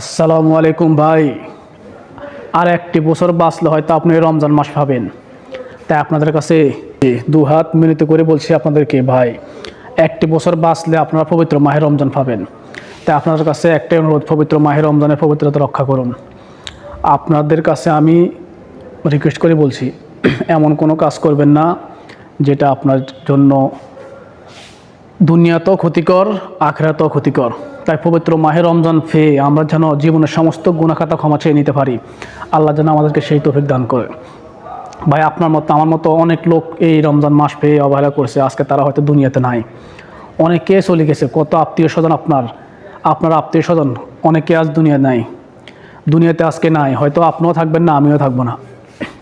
আসসালামু আলাইকুম ভাই। আর একটি বছর বাঁচলে হয়তো আপনি রমজান মাস পাবেন তাই আপনাদের কাছে দু হাত মিলিত করে বলছি আপনাদেরকে ভাই, একটি বছর বাঁচলে আপনারা পবিত্র মাহে রমজান পাবেন তাই আপনাদের কাছে একটাই অনুরোধ, পবিত্র মাহে রমজানের পবিত্রতা রক্ষা করুন। আপনাদের কাছে আমি রিকোয়েস্ট করে বলছি, এমন কোনো কাজ করবেন না, যেটা আপনার জন্য দুনিয়াতেও ক্ষতিকর আখেরাতেও ক্ষতিকর। তাই পবিত্র মাহে রমজান ফেয়ে আমরা যেন জীবনের সমস্ত গুণাখাতা ক্ষমা চেয়ে নিতে পারি। আল্লাহ যেন আমাদেরকে সেই তৌফিক দান করে। ভাই, আপনার মতো, আমার মতো অনেক লোক এই রমজান মাস পেয়ে অবহেলা করছে, আজকে তারা হয়তো দুনিয়াতে নাই। অনেকে চলে গেছে, কত আত্মীয় স্বজন আপনার। আপনার আত্মীয় স্বজন, অনেকে আজ দুনিয়া নাই। দুনিয়াতে আজকে নাই, হয়তো আপনিও থাকবেন না, আমিও থাকব না।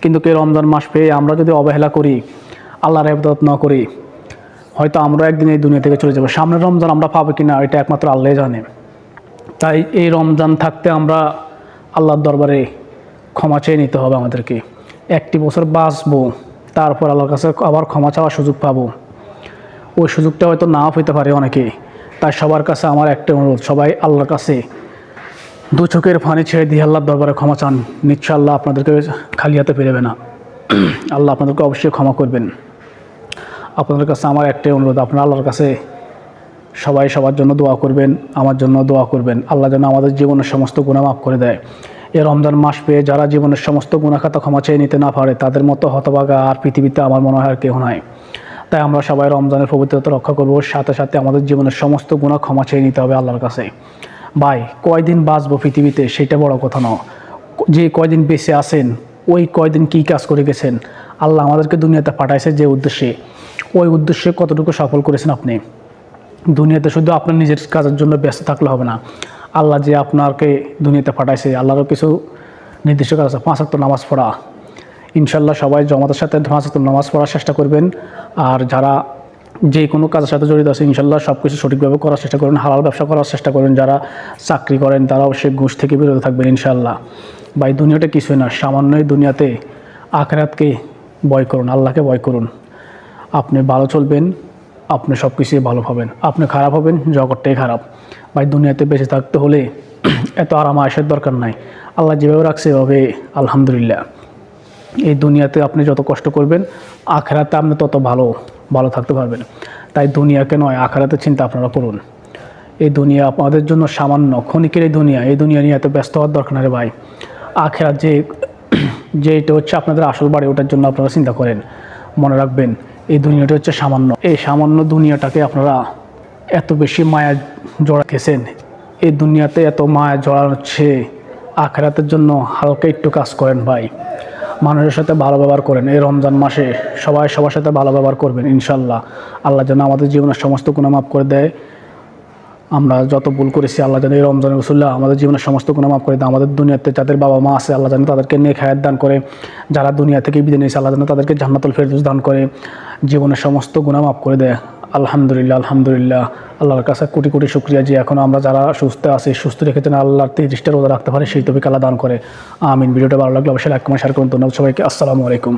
কিন্তু কে রমজান মাস পেয়ে আমরা যদি অবহেলা করি, আল্লাহর ইবাদত না করি হয়তো আমরা একদিন এই দুনিয়া থেকে চলে যাব। সামনে রমজান আমরা পাবো কিনা, এটা একমাত্র আল্লাহ জানে। তাই এই রমজান থাকতে আমরা আল্লাহর দরবারে ক্ষমা চেয়ে নিতে হবে আমাদেরকে। একটি বছর বাঁচবো, তারপর আল্লাহর কাছে আবার ক্ষমা চাওয়ার সুযোগ পাবো। ওই সুযোগটা হয়তো না হইতে পারে অনেকে, তাই সবার কাছে আমার একটা অনুরোধ, সবাই আল্লাহর কাছে দু চোখের ফানি ছেড়ে দিয়ে আল্লাহর দরবারে ক্ষমা চান। নিশ্চয় আল্লাহ আপনাদেরকে খালি হাতে পেরেবে না। আল্লাহ আপনাদেরকে অবশ্যই ক্ষমা করবেন। আপনাদের কাছে আমার একটাই অনুরোধ, আপনারা আল্লাহর কাছে সবাই সবার জন্য দোয়া করবেন, আমার জন্য দোয়া করবেন। আল্লাহ যেন আমাদের জীবনের সমস্ত গুণা মাফ করে দেয়। এই রমজান মাস পেয়ে যারা জীবনের সমস্ত গুণাখাতা ক্ষমা চেয়ে নিতে না পারে, তাদের মতো হতভাগা আর পৃথিবীতে আমার মনে হয় আর কেউ নাই। তাই আমরা সবাই রমজানের পবিত্রতা রক্ষা করব, সাথে সাথে আমাদের জীবনের সমস্ত গুণা ক্ষমা চেয়ে নিতে হবে আল্লাহর কাছে। ভাই, কয়দিন বাঁচবো পৃথিবীতে সেটা বড় কথা নয়। যে কয়দিন বেঁচে আছেন, ওই কয়দিন কী কাজ করে গেছেন? আল্লাহ আমাদেরকে দুনিয়াতে পাঠাইছে যে উদ্দেশ্যে। ওই উদ্দেশ্যে কতটুকু সফল করেছেন আপনি? দুনিয়াতে শুধু আপনার নিজের কাজের জন্য ব্যস্ত থাকলে হবে না। আল্লাহ যে আপনাকে দুনিয়াতে পাঠাইছে, আল্লাহরও কিছু নির্দিষ্ট কাজ আছে, পাঁচ ওয়াক্ত নামাজ পড়া। ইনশাল্লাহ সবাই জমাতের সাথে পাঁচ ওয়াক্ত নামাজ পড়ার চেষ্টা করবেন। আর যারা যে কোনো কাজের সাথে জড়িত আছে ইনশাল্লাহ সব কিছু সঠিকভাবে করার চেষ্টা করবেন, হালাল ব্যবসা করার চেষ্টা করেন যারা চাকরি করেন তারা অবশ্যই ঘুষ থেকে বিরত থাকবেন ইনশাল্লাহ বা এই দুনিয়াটা কিছুই না, সামান্যই দুনিয়াতে, আখরাতকে ভয় করুন, আল্লাহকে ভয় করুন। আপনি ভালো চলবেন, আপনি সব কিছুই ভালো পাবেন আপনি খারাপ হবেন, জগৎটাই খারাপ। ভাই, দুনিয়াতে বেঁচে থাকতে হলে এত আরাম আয়েসের দরকার নাই। আল্লাহ যেভাবে রাখছে এভাবে, আলহামদুলিল্লাহ। এই দুনিয়াতে আপনি যত কষ্ট করবেন, আখেরাতে আপনি তত ভালো ভালো থাকতে পারবেন। তাই দুনিয়াকে নয়, আখেরাতে চিন্তা আপনারা করুন। এই দুনিয়া আপনাদের জন্য সামান্য ক্ষণিকের এই দুনিয়া এই দুনিয়া নিয়ে এত ব্যস্ত হওয়ার দরকার রে ভাই। আখেরাত যে যেটা হচ্ছে আপনাদের আসল বাড়ি, ওটার জন্য আপনারা চিন্তা করেন, মনে রাখবেন। এই দুনিয়াটা হচ্ছে সামান্য। এই সামান্য দুনিয়াটাকে আপনারা এত বেশি মায়া জড়া খেয়েছেন। এই দুনিয়াতে এত মায়া জড়া হচ্ছে, আখেরাতের জন্য হালকা একটু কাজ করেন ভাই। মানুষের সাথে ভালো ব্যবহার করেন। এই রমজান মাসে সবাই সবার সাথে ভালো ব্যবহার করবেন ইনশাল্লাহ আল্লাহ যেন আমাদের জীবনের সমস্ত গুণা মাফ করে দেয়। আমরা যত ভুল করেছি, আল্লাহ যেন এই রমজান রসুল্লাহ আমাদের জীবনের সমস্ত গুণা মাফ করে দেয়। আমাদের দুনিয়াতে যাদের বাবা মা আছে, আল্লাহ যেন তাদেরকে নেক হায়াত দান করে। যারা দুনিয়া থেকে বিদায় নিয়েছে, আল্লাহ যেন তাদেরকে জান্নাতুল ফেরদৌস দান করে। জীবনের সমস্ত গুণা মাফ করে দেয়। আলহামদুলিল্লাহ আলহামদুলিল্লাহ। আল্লাহর কাছে কোটি কোটি শুক্রিয়া যে এখন আমরা যারা সুস্থ আছি, সুস্থ রেখে যেন আল্লাহর তিরিশটা রোজা রাখতে পারে, সেই তবে কালা দান করে। আমিন। ভিডিওটা ভালো লাগলে অবশ্যই লাইক কমেন্ট শেয়ার করুন। ধন্যবাদ সবাইকে। আসসালামু আলাইকুম।